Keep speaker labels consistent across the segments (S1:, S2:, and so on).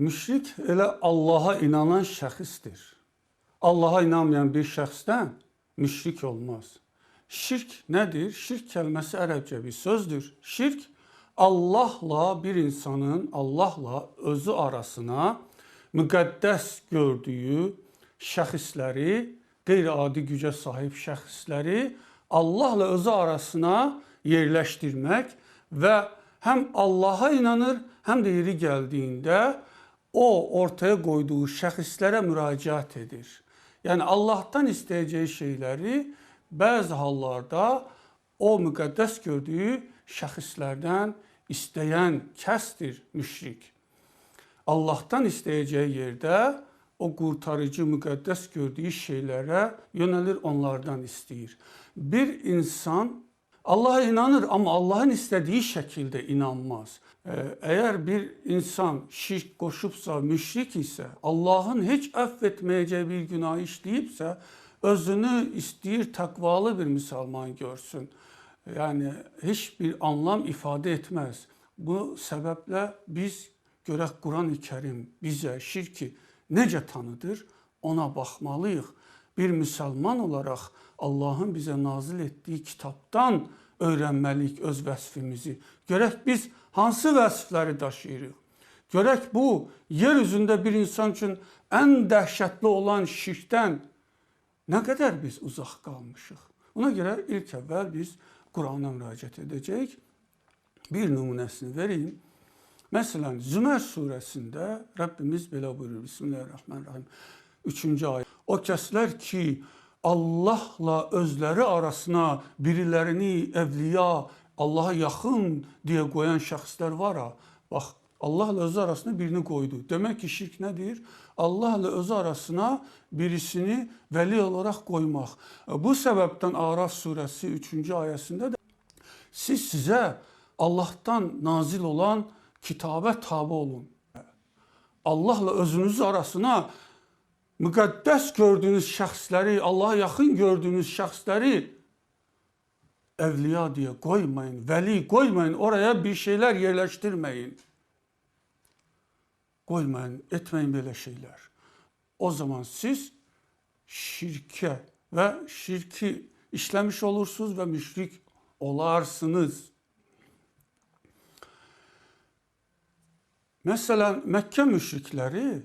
S1: Müşrik elə Allaha inanan şəxsdir. Allaha inanmayan bir şəxsdən müşrik olmaz. Şirk nədir? Şirk kəlməsi ərəbcə bir sözdür. Şirk Allahla bir insanın Allahla özü arasına müqəddəs gördüyü şəxsləri, qeyri-adi gücə sahib şəxsləri Allahla özü arasına yerləşdirmək və həm Allaha inanır, həm də yeri gəldiyində o ortaya qoyduğu şəxslərə müraciət edir. Yəni Allahdan istəyəcəyi şeyləri bəzi hallarda o müqəddəs gördüyü şəxslərdən istəyən kəsdir müşrik. Allahdan istəyəcəyi yerdə o qurtarıcı müqəddəs gördüyü şeylərə yönəlir, onlardan istəyir. Bir insan Allah'a inanır ama Allah'ın istediği şekilde inanmaz. Ee, Eğer bir insan şirk koşupsa, müşrik ise, Allah'ın hiç affetmeyeceği bir günah işleyipse, özünü isteyir takvalı bir Müslüman görsün. Yani hiçbir anlam ifade etmez. Bu sebeple biz görək Kur'an-ı Kerim bize şirki nece tanıdır ona bakmalıyıq. Bir Müslüman olarak Allah'ın bize nazil ettiği kitaptan öğrenmeliyik öz vəsfimizi. Görək biz hansı vəsfləri daşıyırıq? Görək bu yer üzündə bir insan üçün ən dəhşətli olan şirkdən nə qədər biz uzaq qalmışıq? Ona görə ilk əvvəl biz Qurana müraciət edəcəyik. Bir nümunəsini vereyim. Məsələn, Zümer surəsində Rəbbimiz belə buyurur. Bismillahirrahmanirrahim. 3-cü ayə. O kəslər ki, Allahla özləri arasına birilərini evliya, Allaha yaxın deyə qoyan şəxslər var ha. Bax, Allahla özü arasına birini qoydu. Demək ki, şirk nədir? Allahla özü arasına birisini vəli olaraq qoymaq. Bu səbəbdən Araf surəsi 3-cü ayəsində də siz sizə Allahdan nazil olan kitabə tabe olun. Allahla özünüz arasına müqəddəs gördüyünüz şəxsləri, Allaha yaxın gördüyünüz şəxsləri evliya diye koymayın, veli koymayın, oraya bir şeyler yerleştirmeyin. Koymayın, etmeyin böyle şeyler. O zaman siz şirke ve şirki işlemiş olursunuz ve müşrik olarsınız. Mesela Mekke müşrikleri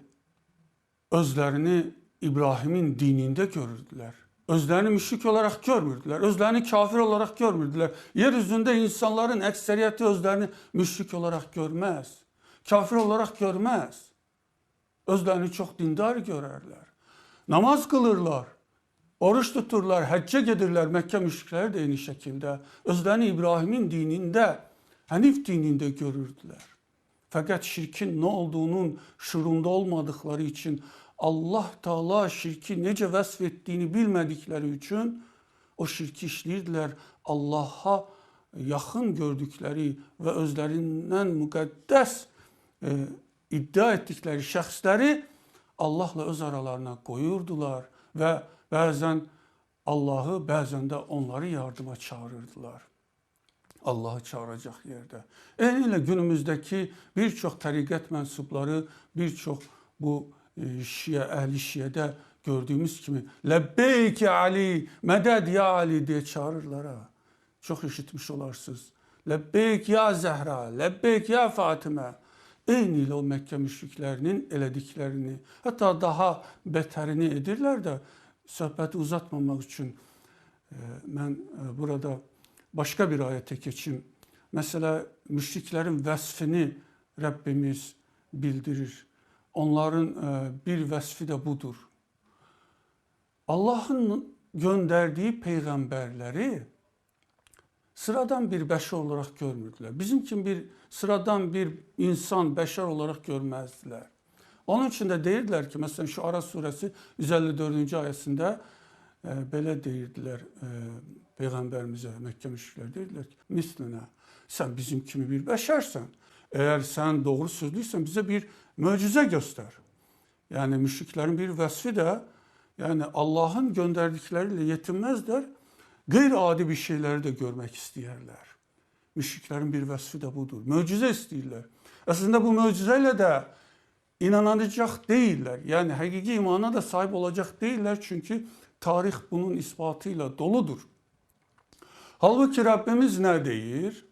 S1: özlerini İbrahim'in dininde görürdüler. Özlerini müşrik olarak görmürdüler. Özlerini kafir olarak görmürdüler. Yeryüzünde insanların ekseriyeti özlerini müşrik olarak görmez. Kafir olarak görmez. Özlerini çok dindar görerler. Namaz kılırlar. Oruç tuturlar, həcce gedirlər. Məkkə müşrikləri də eyni şəkildə özlərini İbrahimin dinində, Hənif dinində görürdülər. Fakat şirkin ne olduğunun şuurunda olmadıkları için Allah Teala şirki nece vəsf ettiğini bilmədikləri üçün o şirki işləyirdilər. Allah'a yaxın gördükləri və özlərindən müqəddəs e, iddia etdikləri şəxsləri Allahla öz aralarına qoyurdular və bəzən Allahı, bəzən də onları yardıma çağırırdılar. Allah'ı çağıracak yerde. Eyniyle günümüzdeki birçok tarikat mensupları, birçok bu e, Şia, ehli Şia'da gördüğümüz gibi Lebbeyk Ali, meded ya Ali diye çağırırlar ha. Çok işitmiş olarsınız. Lebbeyk ya Zehra, lebbeyk ya Fatıma. Eyniyle o Mekke müşriklerinin elediklerini, hatta daha beterini edirlər də söhbəti uzatmamaq üçün e, mən e, burada başka bir ayete geçeyim. Mesela müşriklerin vəsfini Rəbbimiz bildirir. Onların e, bir vəsfi de budur. Allah'ın gönderdiği peygamberleri sıradan bir beşer olarak görmürdüler. Bizim için bir sıradan bir insan, beşer olarak görmezdiler. Onun için de deyirdiler ki mesela şu Ara suresi 154. ayesinde e, belə deyirdilər e, Peyğəmbərimizə, Məkkə müşriklər deyirlər ki, mislina, sən bizim kimi bir bəşərsən. Eğer sen doğru sözlüysen bize bir möcüze göster. Yani müşriklerin bir vəsfi de yani Allah'ın gönderdikleriyle yetinmezler. Gayri adi bir şeyleri de görmek isteyerler. Müşriklerin bir vəsfi de budur. Möcüze istəyirlər. Aslında bu möcüzeyle de inanacak değiller. Yani hakiki imana da sahip olacak değiller çünkü tarih bunun ispatıyla doludur. Halbuki Rabbimiz ne deyir?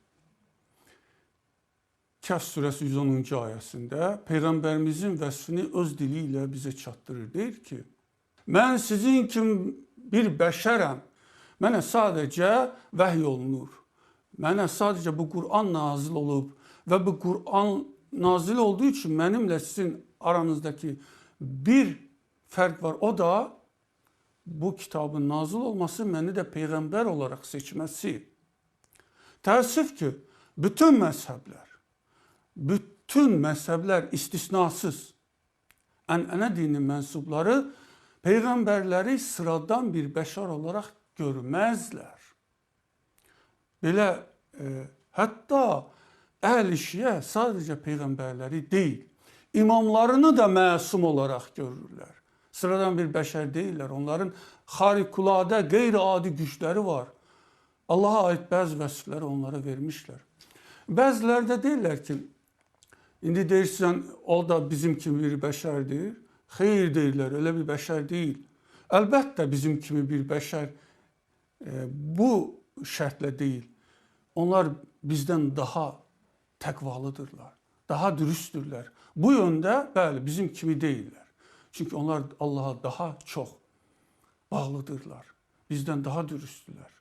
S1: Kehf suresi 110. ayəsində Peyğəmbərimizin vəsfini öz dili ilə bizə çatdırır. Deyir ki, mən sizin kimi bir bəşərəm. Mənə sadəcə vəhy olunur. Mənə sadəcə bu Qur'an nazil olub və bu Qur'an nazil olduğu üçün mənimlə sizin aranızdakı bir fərq var. O da bu kitabın nazil olması məni də peyğəmbər olaraq seçməsi. Təəssüf ki, bütün məzhəblər, bütün məzhəblər istisnasız ənənə dinin mənsubları peyğəmbərləri sıradan bir bəşər olaraq görməzlər. Belə e, hətta əhl-i şiə sadəcə peyğəmbərləri deyil, imamlarını da məsum olaraq görürlər. Sıradan bir bəşər deyirlər. Onların xarikulade, qeyri-adi gücləri var. Allaha aid bəzi vəsfləri onlara vermişlər. Bəziləri də deyirlər ki, indi deyirsən o da bizim kimi bir bəşərdir. Xeyr deyirlər, elə bir bəşər deyil. Əlbəttə bizim kimi bir bəşər e, bu şərtlə deyil. Onlar bizdən daha təqvalıdırlar, daha dürüsttürlər. Bu yöndə bəli bizim kimi deyillər. Çünki onlar Allaha daha çox bağlıdırlar. Bizdən daha dürüsttürlər.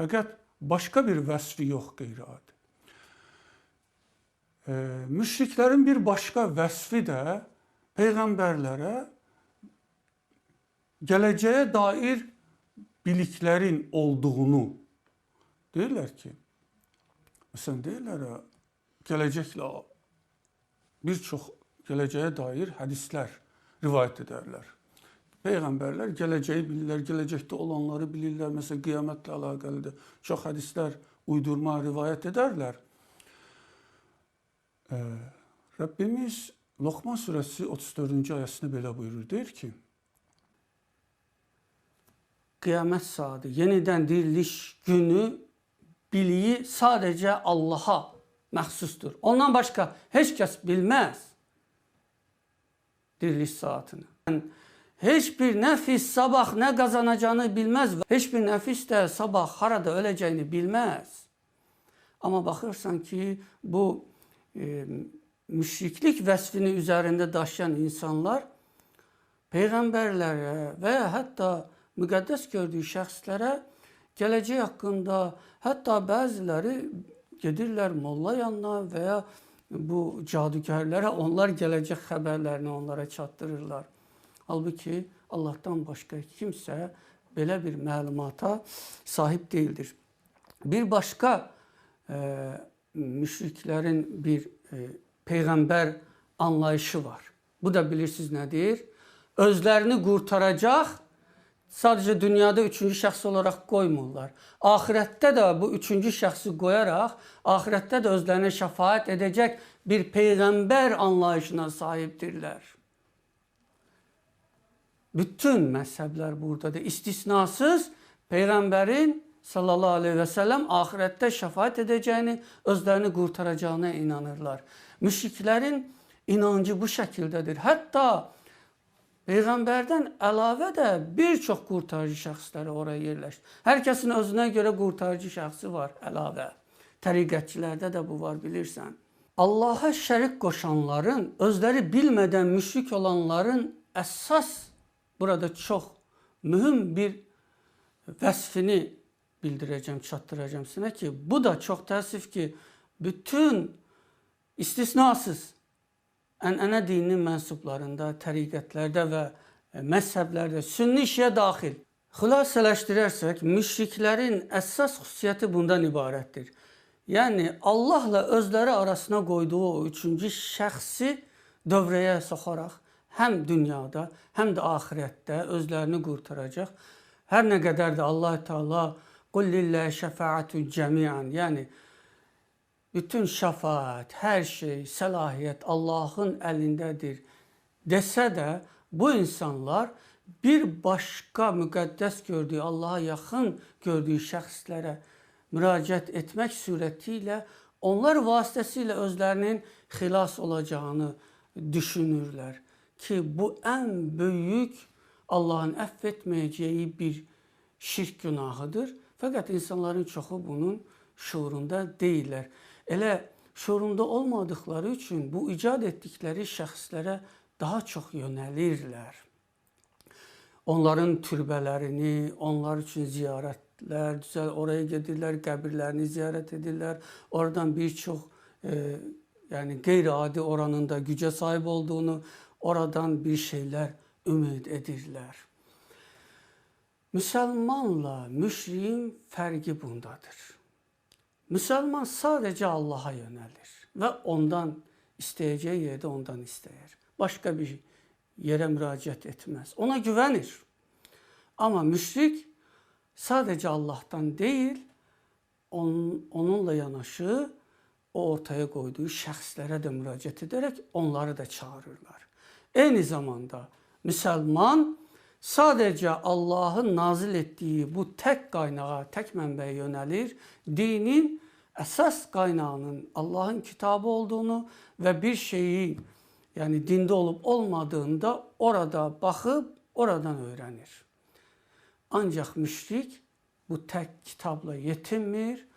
S1: Fəqət başqa bir vəsfi yox qeyri-adi. E, müşriklərin bir başqa vəsfi də peyğəmbərlərə gələcəyə dair biliklərin olduğunu deyirlər ki, məsələn deyirlər gələcəklə bir çox gələcəyə dair hədislər rivayət edərlər. Peyğəmbərlər gələcəyi bilirlər, gələcəkdə olanları bilirlər. Məsələn, qiyamətlə əlaqəli də çox hədislər uydurma rivayət edərlər. Ee, Rəbbimiz Loqman surəsi 34-cü ayəsində belə buyurur. Deyir ki,
S2: Qiyamət saati, yenidən diriliş günü biliyi sadəcə Allaha məxsusdur. Ondan başqa heç kəs bilməz diriliş saatını. Yəni, heç bir nəfis sabah nə qazanacağını bilməz və heç bir nəfis də sabah harada öləcəyini bilməz. Amma baxırsan ki, bu e, müşriklik vəsfini üzərində daşıyan insanlar peyğəmbərlərə və ya hətta müqəddəs gördüyü şəxslərə gələcək haqqında, hətta bəziləri gedirlər molla yanına və ya bu cadugərlərə onlar gələcək xəbərlərini onlara çatdırırlar. Halbuki Allahdan başqa kimsə belə bir məlumata sahib deyildir. Bir başqa e, müşriklərin bir e, peyğəmbər anlayışı var. Bu da bilirsiniz nədir? Özlərini qurtaracaq sadəcə dünyada üçüncü şəxs olaraq qoymurlar. Axirətdə də bu üçüncü şəxsi qoyaraq, axirətdə də özlərinə şəfaət edəcək bir peyğəmbər anlayışına sahibdirlər. Bütün məzhəblər buradadır. İstisnasız peyğəmbərin sallallahu aleyhi və səlləm axirətdə şəfaət edəcəyini, özlərini qurtaracağına inanırlar. Müşriklərin inancı bu şəkildədir. Hətta Peyğəmbərdən əlavə də bir çox qurtarıcı şəxsləri oraya yerləşdi. Hər kəsin özünə görə qurtarıcı şəxsi var əlavə. Təriqətçilərdə də bu var bilirsən. Allaha şərik qoşanların, özləri bilmədən müşrik olanların əsas burada çox mühüm bir vəsfini bildirəcəm, çatdıracağım sizə ki, bu da çox təəssüf ki, bütün istisnasız ənənə dininin mənsublarında, təriqətlərdə və e, məzhəblərdə sünni şiə daxil. Xülasələşdirərsək, müşriklərin əsas xüsusiyyəti bundan ibarətdir. Yəni Allahla özləri arasına qoyduğu o üçüncü şəxsi dövrəyə soxaraq həm dünyada, həm də axirətdə özlərini qurtaracaq. Hər nə qədər də Allah Teala qul lillahi şəfaatu cəmian, yəni bütün şəfaət, hər şey, səlahiyyət Allahın əlindədir desə də bu insanlar bir başqa müqəddəs gördüyü, Allaha yaxın gördüyü şəxslərə müraciət etmək surəti ilə onlar vasitəsilə özlərinin xilas olacağını düşünürler ki bu en büyük Allah'ın affetmeyeceği bir şirk günahıdır. Fakat insanların çoğu bunun şuurunda değiller. Ele şuurunda olmadıkları için bu icat ettikleri şəxslərə daha çok yönelirler. Onların türbələrini, onlar üçün ziyarətlər, düzəl oraya gedirlər, qəbirlərini ziyarət edirlər. Oradan bir çox e, yani qeyri-adi oranında güce sahip olduğunu, oradan bir şeyler ümid edirlər. Müsəlmanla müşriyin fərqi bundadır. Müsəlman sadece Allah'a yönelir ve ondan isteyeceği yerde ondan isteyer. Başka bir yere müracaat etmez. Ona güvenir. Ama müşrik sadece Allah'tan değil, onun, onunla yanaşı o ortaya koyduğu şəxslərə də müracaat ederek onları da çağırırlar. Aynı zamanda Müslüman sadece Allah'ın nazil ettiği bu tek kaynağa, tek mənbəyə yönelir. Dinin esas kaynağının Allah'ın kitabı olduğunu ve bir şeyi yani dinde olup olmadığında orada bakıp oradan öğrenir. Ancak müşrik bu tek kitapla yetinmir.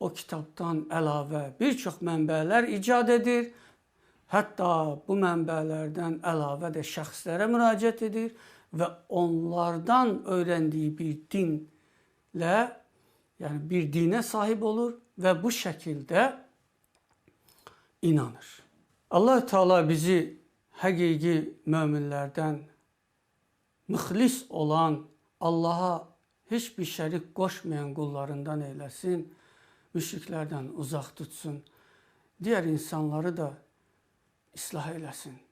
S2: O kitaptan əlavə bir çox mənbələr icad edir. Hətta bu mənbələrdən əlavə də şəxslərə müraciət edir və onlardan öyrəndiyi bir dinlə, yəni bir dinə sahib olur və bu şəkildə inanır. Allah Teala bizi həqiqi möminlərdən müxlis olan, Allaha hiçbir şərik qoşmayan qullarından eyləsin, müşriklərdən uzaq tutsun, diğer insanları da ıslah eyləsin.